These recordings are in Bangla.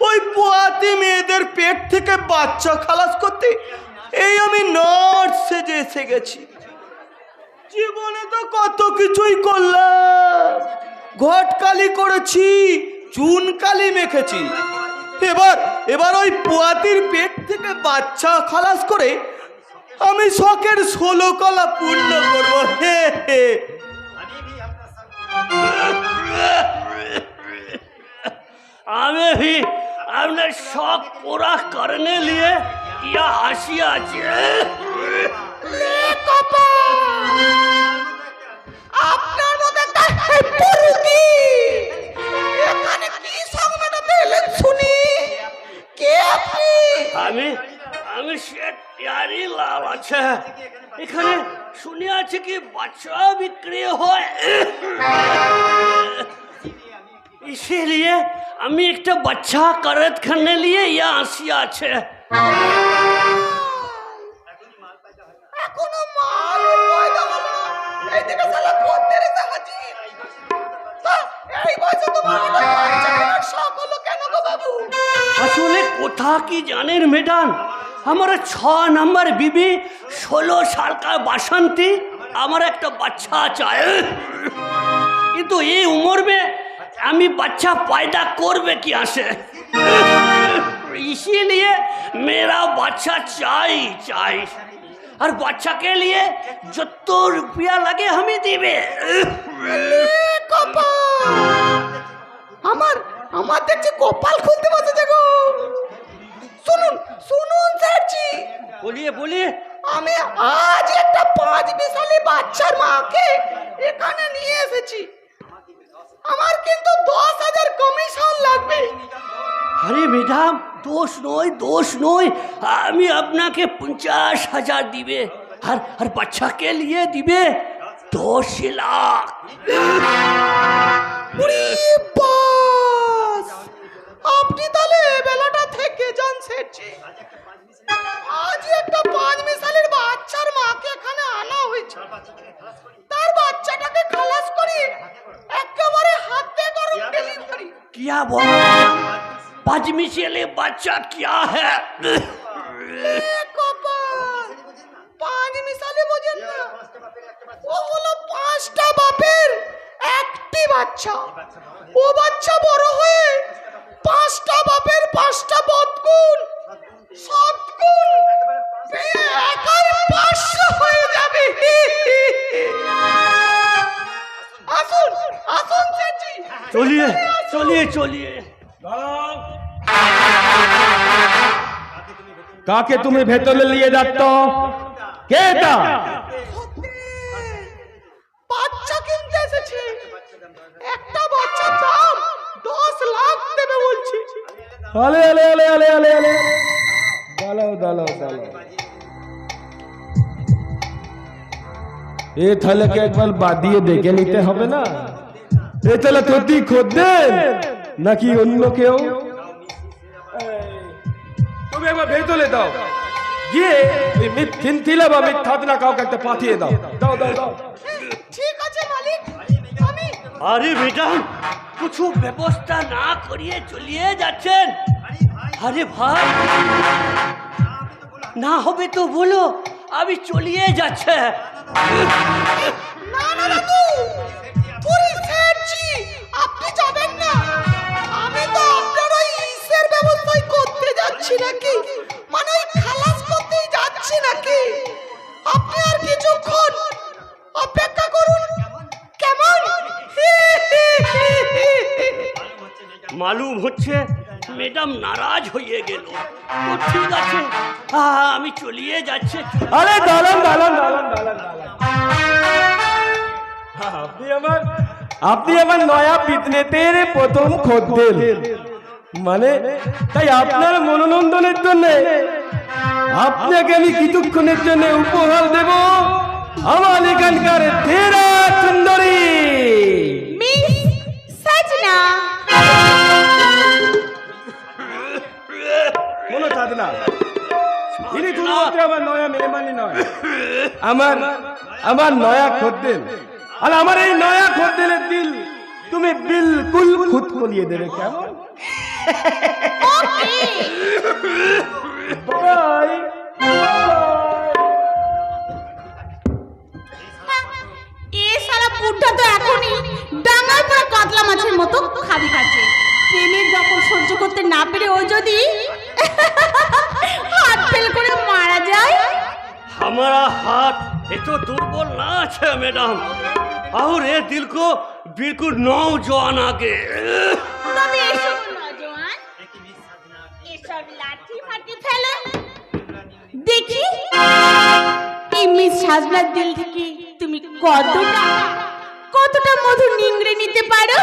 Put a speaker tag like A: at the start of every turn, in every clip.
A: ওই পোয়াতি মেয়েদের পেট থেকে বাচ্চা খালাস করতে এই আমি নার্স সেজে এসে গেছি। জীবনে তো কত কিছুই করলাম। ঘটকালি করেছি চুন কালি মেখেছি। এবার এবার ওই পোয়াতির পেট থেকে বাচ্চা খালাস করে আমি শখের ষোলো কলা পূর্ণ করব। হে হে।
B: हमें भी अपने शौक पूरा करने लिए यह हंसिया
C: আপনার মতো একটা পুরুতি এখানে কি সংবাদটা এলেন শুনি কে আপনি
B: আমি আমি সে প্যারি লাল আছে এখানে শুনে আছে কি বাচ্চা বিক্রি হয় इसीलिए আমি একটা বাচ্চা करत करने लिए यहाँ हंसिया আছে
C: এখনো মাল পয়দা হলো না এই দিকে শালা খদ্দের এসে হাজির তা, এই বয়সে তোমার হঠাৎ বাচ্চা কেনার শখ হলো কেন গো বাবু
B: আসলে কোথা কি জানেন ম্যাডাম আমার ছ নাম্বার বিবি ষোলো সালকার বাসন্তী আমার একটা বাচ্চা চায় কিন্তু এই উমর মে আমি বাচ্চা পয়দা করবে কি আসে इसीलिए मेरा बच्चा चाई चाई और बच्चा के लिए যত रुपया लगे हमें दिबे
C: এ কপাল আমার আমার দেখছি কপাল খুলতে বসেছে গো শুনুন শুনুন স্যারজি
B: बोलिए बोलिए
C: আমি আজ একটা পাঁচ বিশালি বাচ্চার মাকে এখানে নিয়ে এসেছি আমার কিন্তু দশ হাজার কমিশন লাগবে।
B: আরে ম্যাডাম দোষ নয় দোষ নয়। আমি আপনাকে পঞ্চাশ হাজার দিবে আর আর বাচ্চাকে নিয়ে দিবে দশ লাখ। क्या बोल पाँच मिशेले बच्चा क्या है
C: এ কপাল পাঁচ মিশালি বোঝেন না ও হলো পাঁচটা বাপের একটি বাচ্চা ও বাচ্চা বড় হয়ে পাঁচটা বাপের পাঁচটা বদগুণ সৎগুণ পেয়ে একাই পাঁচশো হয়ে যাবে আসুন আসুন চেঁচি
B: चलिए চলিয়ে চলিয়ে।
D: কাকে তুমি ভেতরে নিয়ে যাচ্ছ? কে তা
C: বাচ্চা কিনতে এসেছি। একটা বাচ্চার দাম দশ লাখ দেবে বলছি।
D: আলে আলে আলে আলে আলে আলে। দালাও দালাও দালাও এ তাহলে একবার বাদিয়ে দেখে নিতে হবে না? এ তাহলে খদ্দের। নাকি অন্য কেউ? তুমি একবার ভেতরে দাও গিয়ে মিথ্যিলা বা মিথ্যাদনা কাউকে একটা পাঠিয়ে দাও। দাও দাও দাও।
C: ঠিক আছে মালিক। আমি
B: আরে ম্যাডাম কিছু ব্যবস্থা না করিয়ে চলিয়ে যাচ্ছেন। আরে ভাই না হবে তো বলো আমি চলিয়ে যাচ্ছে।
C: না না দাদু
B: ম্যাডাম নারাজ হয়ে গেল। তো ঠিক আছে। আমি চলিয়ে যাচ্ছে
D: আরে দাঁড়ান দাঁড়ান দাঁড়ান দাঁড়ান আপনি আমার আপনি আমার নয়া পিতনেতের প্রথম খদ্দের। মানে তাই আপনার মনোনন্দনের জন্য আপনাকে আমি কিছুক্ষণের জন্য উপহার দেব আমার এখানকার তেরা সুন্দরী
C: মিস সজনা।
D: কোনো চাঁদ না। ইনি শুধুমাত্র আমার নয়া মেহমানি নয়। আমার আমার নয়া খদ্দের আর আমার এই নয়া খদ্দের দিল তুমি বিলকুল খুদ কলিয়ে দেবে কেমন?
E: মতো খাবি খাচ্ছে প্রেমের দখল সহ্য করতে না পেরে ও যদি
B: ये तो दुर्बल ना है मैडम और ये दिल को बिल्कुल नौजवान आगे
E: তবে এসব নজওয়ান এসব লাঠি ফাটি ফেলো দেখি এই মিস সাজনার দিল থেকে তুমি কতটা কতটা মধু নিংড়ে নিতে পারো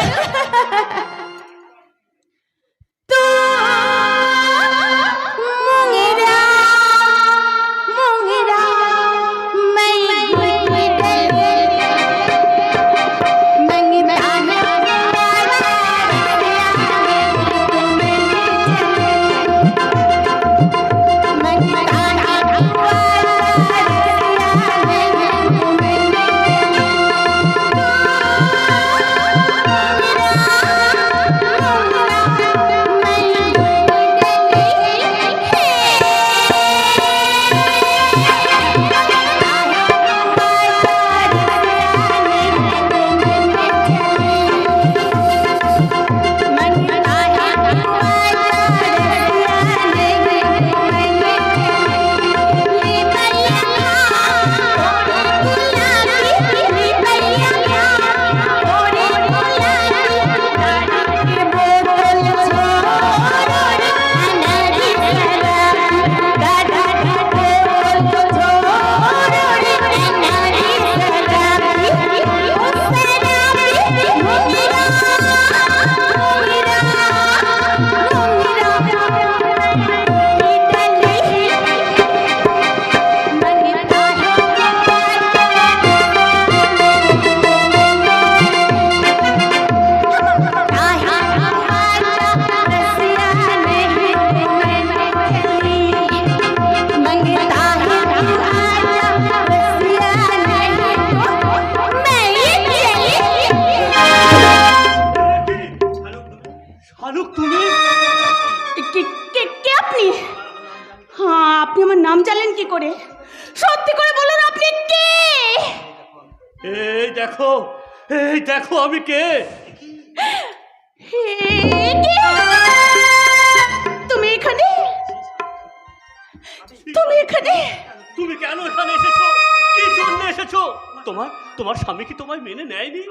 B: তোমার তোমার স্বামী কি তোমায় মেনে নেয়নি?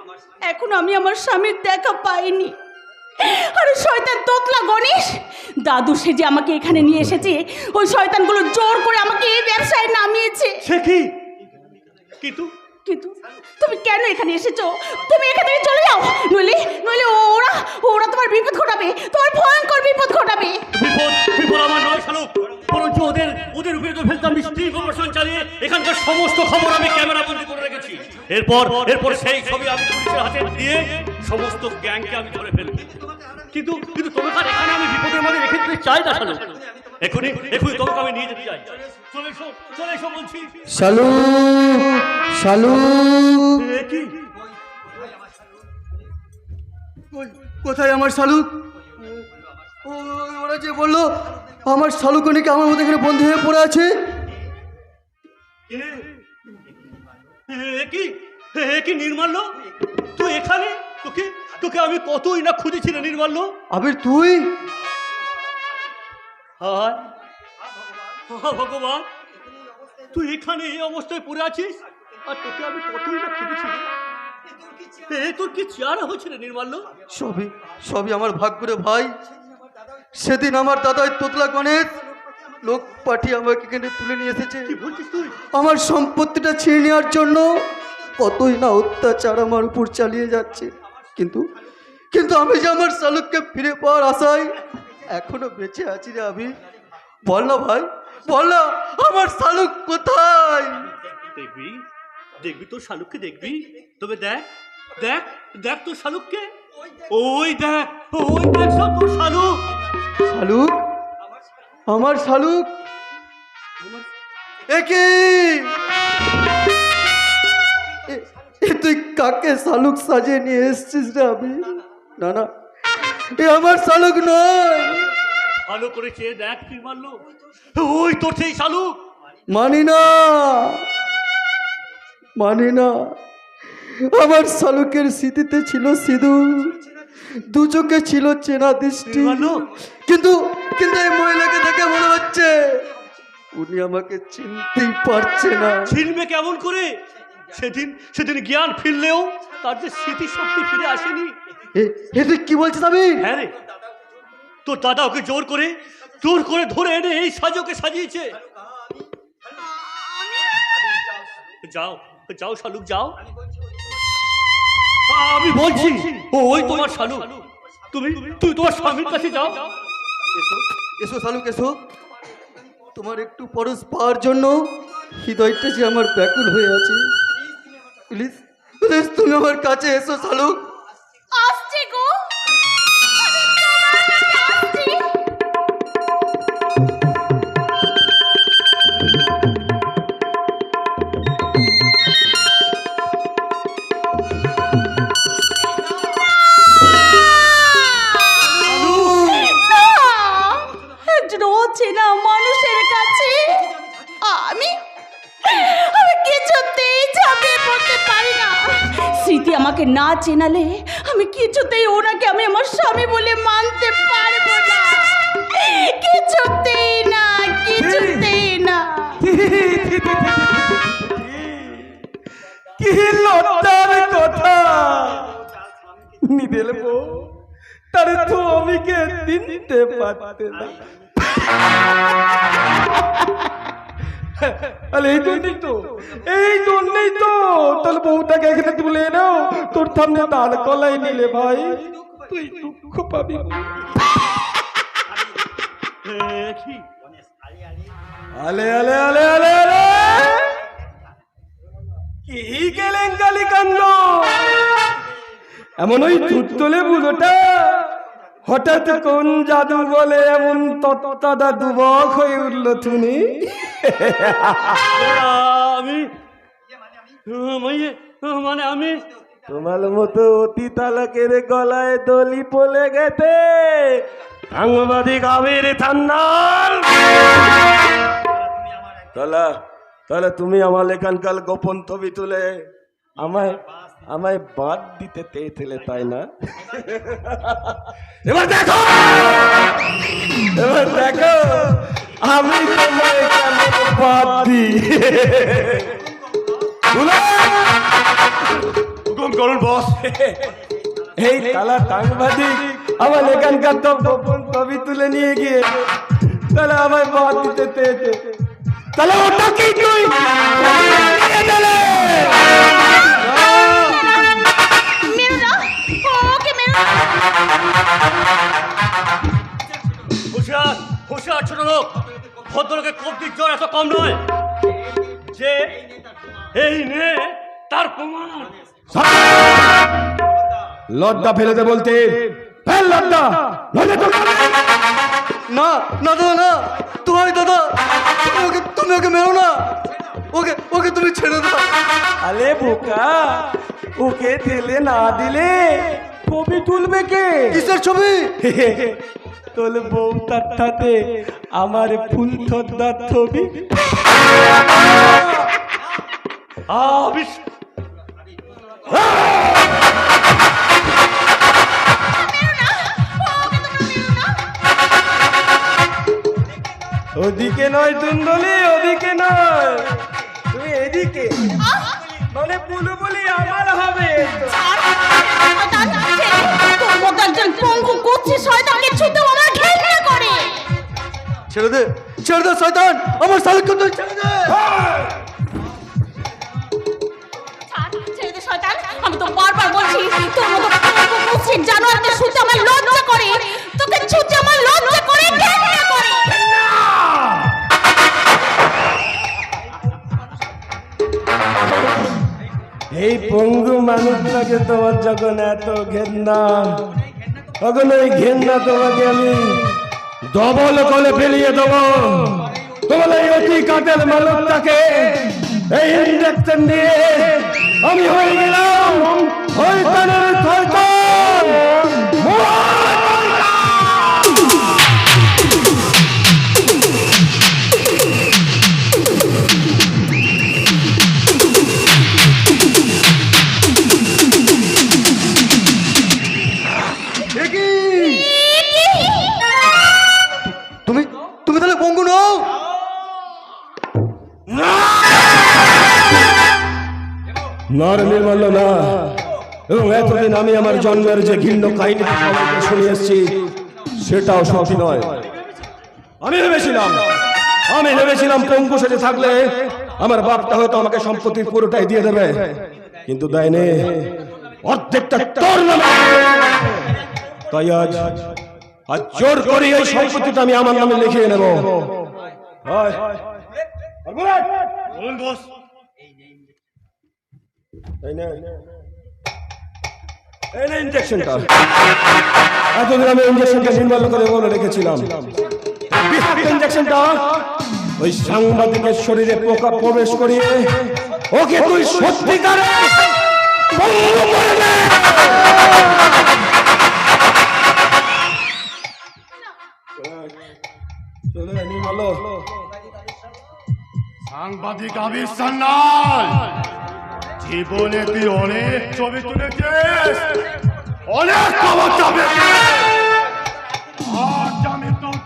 E: এখন আমি আমার স্বামীর দেখা পাইনি। আরে শয়তান তোতলা গণেশ দাদু সে যে আমাকে এখানে নিয়ে এসেছে ওই শয়তানগুলো জোর করে আমাকে এই ব্যবসায় নামিয়েছে।
B: সে কি? কিন্তু
E: কিন্তু তুমি কেন এখানে এসেছ? তুমি এখান থেকে চলে যাও। নইলে নইলে ওরা ওরা তোমার বিপদ ঘটাবে। তোমার ভয়ঙ্কর বিপদ ঘটাবে।
B: বিপদ বিপদ আমার নয় শালুক। বরঞ্চ ওদের ওদের উপরে তো ফেলতাম মিষ্টি চালিয়ে। এখানকার সমস্ত খবর আমি ক্যামেরা বন্দি করে রেখেছি। এরপর এরপর সেই ছবি আমি পুলিশের হাতে দিয়ে সমস্ত গ্যাংকে আমি ধরে ফেলব। কিন্তু কিন্তু তোমাকে আর এখানে আমি বিপদের মধ্যে রেখে দিতে চাই না এখনই এখনই তোমাকে আমি নিয়ে যেতে চাই। চলে এসো চলে এসো বলছি।
F: শালু শালু।
B: কি?
F: কোথায় আমার ও ওরা যে বলল আমার শালুক নাকি আমার মধ্যে এখানে বন্ধু হয়ে পড়ে আছে?
B: কি? কি নির্মাল্য? তুই এখানে? তোকে তোকে আমি কতই না খুঁজেছিলাম নির্মাল্য?
F: আবির তুই?
B: হায় ভগবান। তুই এখানে এই অবস্থায় পড়ে আছিস? আর তোকে আমি কতই না খুঁজেছি। তোর কি চেয়ারা হচ্ছে রে নির্মাল্য?
F: সবই সবই আমার ভাগ করে ভাই। সেদিন আমার দাদাই তোতলা গণেশ লোক পাঠিয়ে আমাকে এখানে তুলে নিয়ে এসেছে। আমার সম্পত্তিটা ছিঁড়ে নেওয়ার জন্য কতই না অত্যাচার আমার উপর চালিয়ে যাচ্ছে। কিন্তু কিন্তু আমি যে আমার শালুককে ফিরে পাওয়ার আশায় এখনও বেঁচে আছি রে আমি। বল না ভাই বল না আমার শালুক কোথায়?
B: দেখবি দেখবি তোর শালুককে দেখবি। তবে দেখ দেখ দেখ তোর শালুককে ওই দেখ ওই দেখ সব তোর শালুক
F: শালুক? আমার শালুক? একে তুই কাকে শালুক সাজিয়ে নিয়ে এসছিস রে আমি? না না। এ আমার শালুক নয়।
B: ভালো করে চেয়ে দেখ কি মারলো। ওই তোর সেই শালুক।
F: মানি না। মানি না। আমার শালুকের স্মৃতিতে ছিল সিঁদুর। দু চোখে ছিল চেনা দৃষ্টি? কিন্তু কিন্তু এই মহিলাকে দেখে মনে হচ্ছে উনি আমাকে চিনতেই পারছে না।
B: চিনবে কেমন করে? সেদিন সেদিন জ্ঞান ফিরলেও তার যে স্মৃতি শক্তি ফিরে আসেনি।
F: এ- এ তুই কি বলছিস আমি
B: হ্যাঁ রে। তোর দাদা ওকে জোর করে জোর করে ধরে এনে এই সাজোকে সাজিয়েছে। যাও যাও শালুক যাও। আমি বলছি ও ওই তোমার শালু। তুমি তুই তোমার স্বামীর কাছে যাও।
F: এসো এসো শালুক এসো। তোমার একটু পরশ পাওয়ার জন্য হৃদয়টা যে আমার ব্যাকুল হয়ে আছে। প্লিজ প্লিজ তুমি আমার কাছে এসো শালুক।
E: অচেনা মানুষের কাছে। আমি কিছুতেই না। স্মৃতি আমাকে না চেনালে আমি কিছুতেই ওনাকে আমি আমার স্বামী বলে মানতে পারব না। কিছুতেই না কিছুতেই না।
D: কি লজ্জার কথা। নিদেল বউ, তারে তো আমি কে দিনতে পারতে না। এই তো তোর দাঁড় কলাই নিলে ভাই। আলে আলে আলে এমন ওই তুলে বুড়োটা। হঠাৎ কোন জাদু বলে এমন তত্ত্বাদা দুবক হয়ে উঠল তুমি?
B: আমি মানে আমি?
D: তোমার মতো অতি তালাকের গলায় দলি পলে গেছে। সাংবাদিক আবির ঠান্ডাল তাহলে তাহলে তুমি আমার এখানকার গোপন ছবি তুলে আমায় আমায় বাদ দিতে চেয়েছিলে তাই না? এবার দেখো! এবার দেখো আমি তোমায় কেমন বাদ দিই
B: হুকুম করুন বস।
D: এই তালা সাংবাদিক আমার এখানকার তো গোপন ছবি তুলে নিয়ে গিয়ে তাহলে আমায় বাদ দিতে চেয়েছে। তাহলে ওটা কি তুই?
B: হুশিয়ার হুশিয়ার ছোট লোক। ভদ্রলোকের কবজির জ্বর এত কম নয়। যে এই নে তার প্রমাণ।
D: লজ্জা ফেলে দে বলতে। ফেল লজ্জা।
F: না না দাদা না। তোমার দাদা ওকে তুমি ওকে মেরো না। ওকে ওকে তুমি ছেড়ে দাও।
D: আলে বোকা ওকে দিলে না দিলে ছবি তুলবে কে?
F: কিসের ছবি?
D: তোর বউ তার সাথে আমার ফুল থদ্দার ছবি। ওদিকে নয় তুন্দলি ওদিকে নয়। তুমি এদিকে। মানে বুলবুলি আমার হবে।
F: ছেড়ে দে ছেড়ে দে শয়তান আমার শালুককে তুই ছেড়ে দে
E: ছেড়ে দে শয়তান। আমি তো বারবার বলছি তোর মতো পঙ্গু কুচ্ছিত জানোয়ারকে ছুঁতে আমার লজ্জা করে তোকে ছুঁতে আমার লজ্জা করে ঘৃণা করে
D: এই পঙ্গু মানুষটাকে তোমার যখন এত ঘেন্না তখন ওই ঘেন্না তোমাকে আমি ডবল কলে ফেলিয়ে দেব। তোমার এই ইঞ্জেকশন দিয়ে আমি হয়ে গেলাম। ওই তানের শয়তান না রে নির্মাল্য না। এবং এতদিন আমি আমার জন্মের যে ঘৃণ্য কাহিনী শুনে এসেছি সেটাও সত্যি নয়। আমি ভেবেছিলাম আমি ভেবেছিলাম পঙ্কু সেজে থাকলে আমার বাপটা হয়তো আমাকে সম্পত্তির পুরোটাই দিয়ে দেবে কিন্তু দেয়নি। অর্ধেকটা তোর নামে। তাই আজ আজ জোর করে এই সম্পত্তিটা আমি আমার নামে লিখিয়ে নেব। হয়। এই নে। এই নে ইঞ্জেকশনটা এতদিন আমি ইঞ্জেকশনটা নির্মাণ করে বলে রেখেছিলাম। ওই সাংবাদিকের শরীরে পোকা প্রবেশ করিয়ে ওকে তুই সত্যিকারে।
G: সাংবাদিক আবির সান্যাল জীবনে তুই অনেক ছবি তুলেছিস? অনেক খবর আমি তোর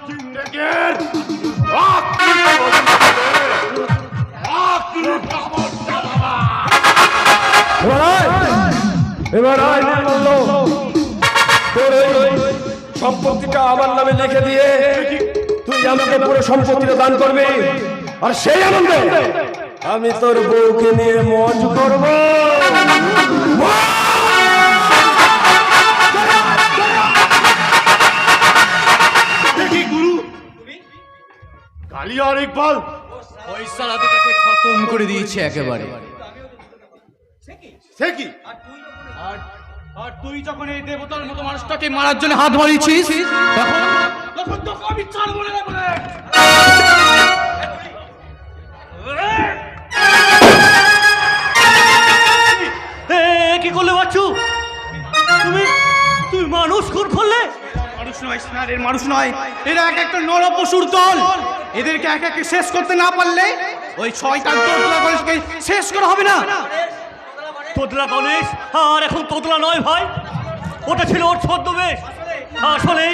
D: এবার তোর ওই সম্পত্তিটা আমার নামে লিখে দিয়ে তুই আমাকে পুরো সম্পত্তিটা দান করবি। আর সেই আনন্দে আমি তোর বউকে নিয়ে মজ করব।
G: দেখি গুরু। কালি আর ইকবাল।
H: ওই সালা খতম করে দিয়েছে একেবারে।
G: সে কি?
H: আর তুই যখন এই দেবতার মতো মানুষটাকে মারার জন্য হাত বাড়িয়েছিস তখন তখন তোকে আমি ছাড়বো বলে।
B: এ কি করলে বাচ্চু? তুমি তুমি মানুষ খুন করলে?
H: মানুষ নয় স্নারের মানুষ নয়। এরা এক একটা নর পশুর দল। এদেরকে এক একে শেষ করতে না পারলে ওই ছয়টা দোতলা মানুষকে শেষ করা হবে না।
B: তোতলা গণেশ? আর এখন তোতলা নয় ভাই। ওটা ছিল ওর ছদ্মবেশ। আসলে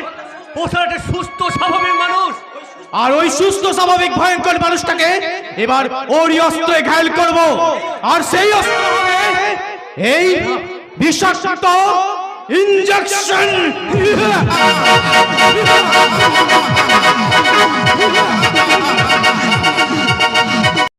B: ওটা একটা সুস্থ স্বাভাবিক মানুষ।
H: আর ওই সুস্থ, স্বাভাবিক, ভয়ঙ্কর মানুষটাকে এবার ওরই অস্ত্রে ঘায়ল করব। আর সেই অস্ত্র এই বিষাক্ত ইঞ্জেকশন